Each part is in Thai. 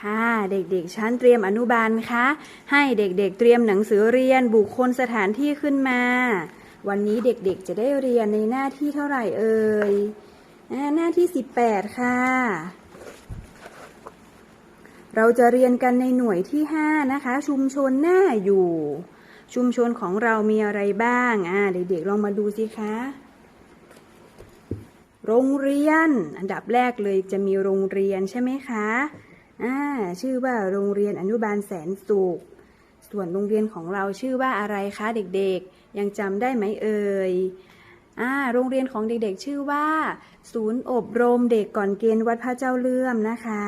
ค่ะเด็กๆชั้นเตรียมอนุบาลคะ ให้เด็กๆเตรียมหนังสือเรียนบุคคลสถานที่ขึ้นมา วันนี้เด็กๆจะได้เรียนในหน้าที่เท่าไหร่เอ่ยหน้าที่ 18 ค่ะ เราจะเรียนกันในหน่วยที่ 5 นะคะ ชุมชนหน้าอยู่ ชุมชนของเรามีอะไรบ้างอ่าเด็กๆลองมาดูสิคะโรงเรียน อันดับแรกเลยจะมีโรงเรียนใช่ไหมคะ อ่าชื่อว่าโรงเรียนอนุบาลแสนสุข ส่วนโรงเรียนของเราชื่อว่าอะไรคะเด็กๆ ยังจำได้ไหมเอ่ยอ่าโรงเรียนของเด็กๆ ชื่อว่า ศูนย์อบรมเด็กก่อนเกณฑ์วัดพระเจ้าเลื่อมนะคะ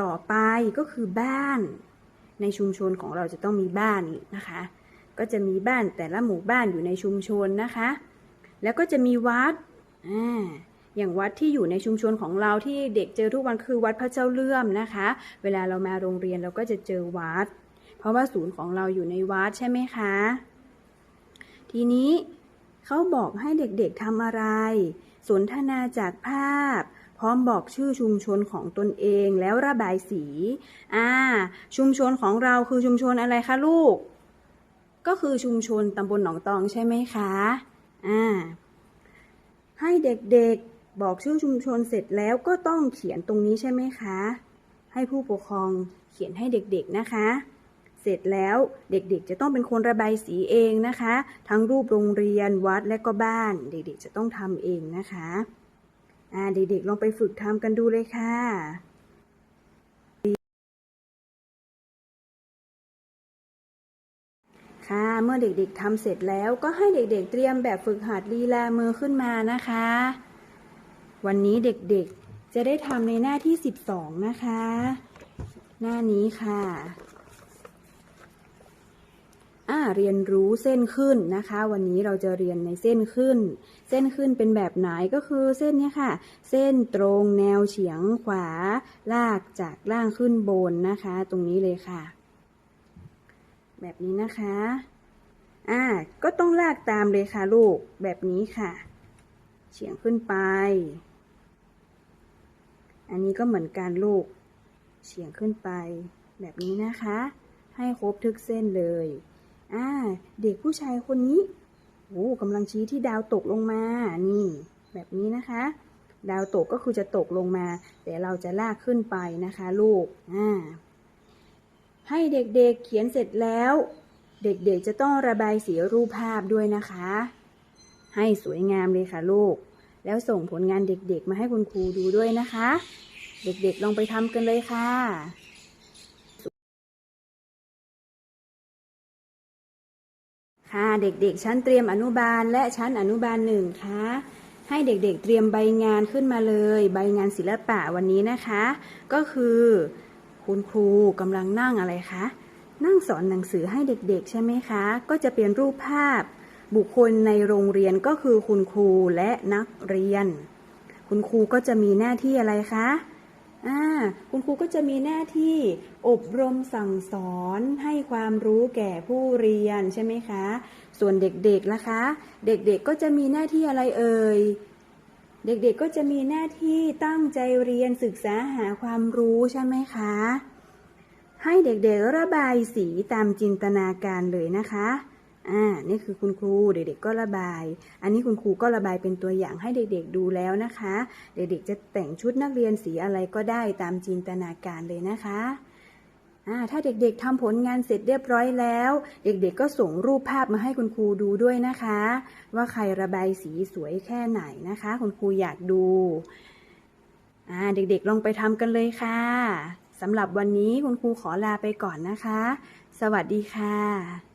ต่อไปก็คือบ้าน ในชุมชนของเราจะต้องมีบ้านนะคะ ก็จะมีบ้านแต่ละหมู่บ้านอยู่ในชุมชนนะคะ แล้วก็จะมีวัดอ่า อย่างวัดที่อยู่ในชุมชนของเราที่เด็กเจอทุกวันคือวัดพระเจ้าเลื่อมนะคะ เวลาเรามาโรงเรียนเราก็จะเจอวัด เพราะว่าศูนย์ของเราอยู่ในวัดใช่ไหมคะ ทีนี้เขาบอกให้เด็กๆทำอะไร สนทนาจากภาพ พร้อมบอกชื่อชุมชนของตนเองแล้วระบายสี อ่า ชุมชนของเราคือชุมชนอะไรคะลูก ก็คือชุมชนตำบลหนองตองใช่ไหมคะ อ่าให้เด็กๆ บอกชื่อชุมชนเสร็จแล้วก็ต้องเขียนตรงนี้ใช่ไหมคะ ให้ผู้ปกครองเขียนให้เด็กๆนะคะ เสร็จแล้วเด็กๆ จะต้องเป็นคนระบายสีเองนะคะ ทั้งรูปโรงเรียนวัดและก็บ้าน เด็กๆ จะต้องทำเองนะคะอ่าเด็กๆ ลองไปฝึกทำกันดูเลยค่ะค่ะเมื่อเด็กๆทำเสร็จแล้วก็ให้เด็กๆ เตรียมแบบฝึกหัดลีลามือขึ้นมานะคะ วันนี้เด็กๆจะได้ทำในหน้าที่ 12 นะคะ หน้านี้ค่ะอ่าเรียนรู้เส้นขึ้นนะคะ วันนี้เราจะเรียนในเส้นขึ้น เส้นขึ้นเป็นแบบไหนก็คือเส้นนี้ค่ะ เส้นตรงแนวเฉียงขวา ลากจากล่างขึ้นบนนะคะ ตรงนี้เลยค่ะ แบบนี้นะคะอ่าก็ต้องลากตามเลยค่ะลูกแบบนี้ค่ะ เฉียงขึ้นไป อันนี้ก็เหมือนกันลูกเฉียงขึ้นไป แบบนี้นะคะ ให้ครบทุกเส้นเลย อ่า เด็กผู้ชายคนนี้โอ้กำลังชี้ที่ดาวตกลงมา นี่ แบบนี้นะคะ ดาวตกก็คือจะตกลงมา แต่เราจะลากขึ้นไปนะคะลูก อ่า ให้เด็กๆเขียนเสร็จแล้ว เด็กๆจะต้องระบายสีรูปภาพด้วยนะคะ ให้สวยงามเลยค่ะลูก แล้วส่งผลงานเด็กๆ มาให้คุณครูดูด้วยนะคะ เด็กๆลองไปทำกันเลยค่ะค่ะเด็กๆ ชั้นเตรียมอนุบาลและชั้นอนุบาลหนึ่งคะให้เด็กๆ เตรียมใบงานขึ้นมาเลย ใบงานศิลปะวันนี้นะคะ ก็คือคุณครูกำลังนั่งอะไรคะ นั่งสอนหนังสือให้เด็กๆ ใช่ไหมคะ ก็จะเป็นรูปภาพ บุคคลในโรงเรียนก็คือคุณครูและนักเรียน คุณครูก็จะมีหน้าที่อะไรคะอ่าคุณครูก็จะมีหน้าที่อบรมสั่งสอนให้ความรู้แก่ผู้เรียนใช่ไหมคะ ส่วนเด็กๆล่ะคะ เด็กๆก็จะมีหน้าที่อะไรเอ่ย เด็กๆก็จะมีหน้าที่ตั้งใจเรียนศึกษาหาความรู้ใช่ไหมคะ ให้เด็กๆระบายสีตามจินตนาการเลยนะคะ อ่า นี่คือคุณครูเด็กๆก็ระบาย อันนี้คุณครูก็ระบายเป็นตัวอย่างให้เด็กๆดูแล้วนะคะ เด็กๆจะแต่งชุดนักเรียนสีอะไรก็ได้ตามจินตนาการเลยนะคะถ้าเด็กๆทำผลงานเสร็จเรียบร้อยแล้ว เด็กๆก็ส่งรูปภาพมาให้คุณครูดูด้วยนะคะ ว่าใครระบายสีสวยแค่ไหนนะคะ คุณครูอยากดูเด็กๆลองไปทำกันเลยค่ะสำหรับวันนี้คุณครูขอลาไปก่อนนะคะ สวัสดีค่ะ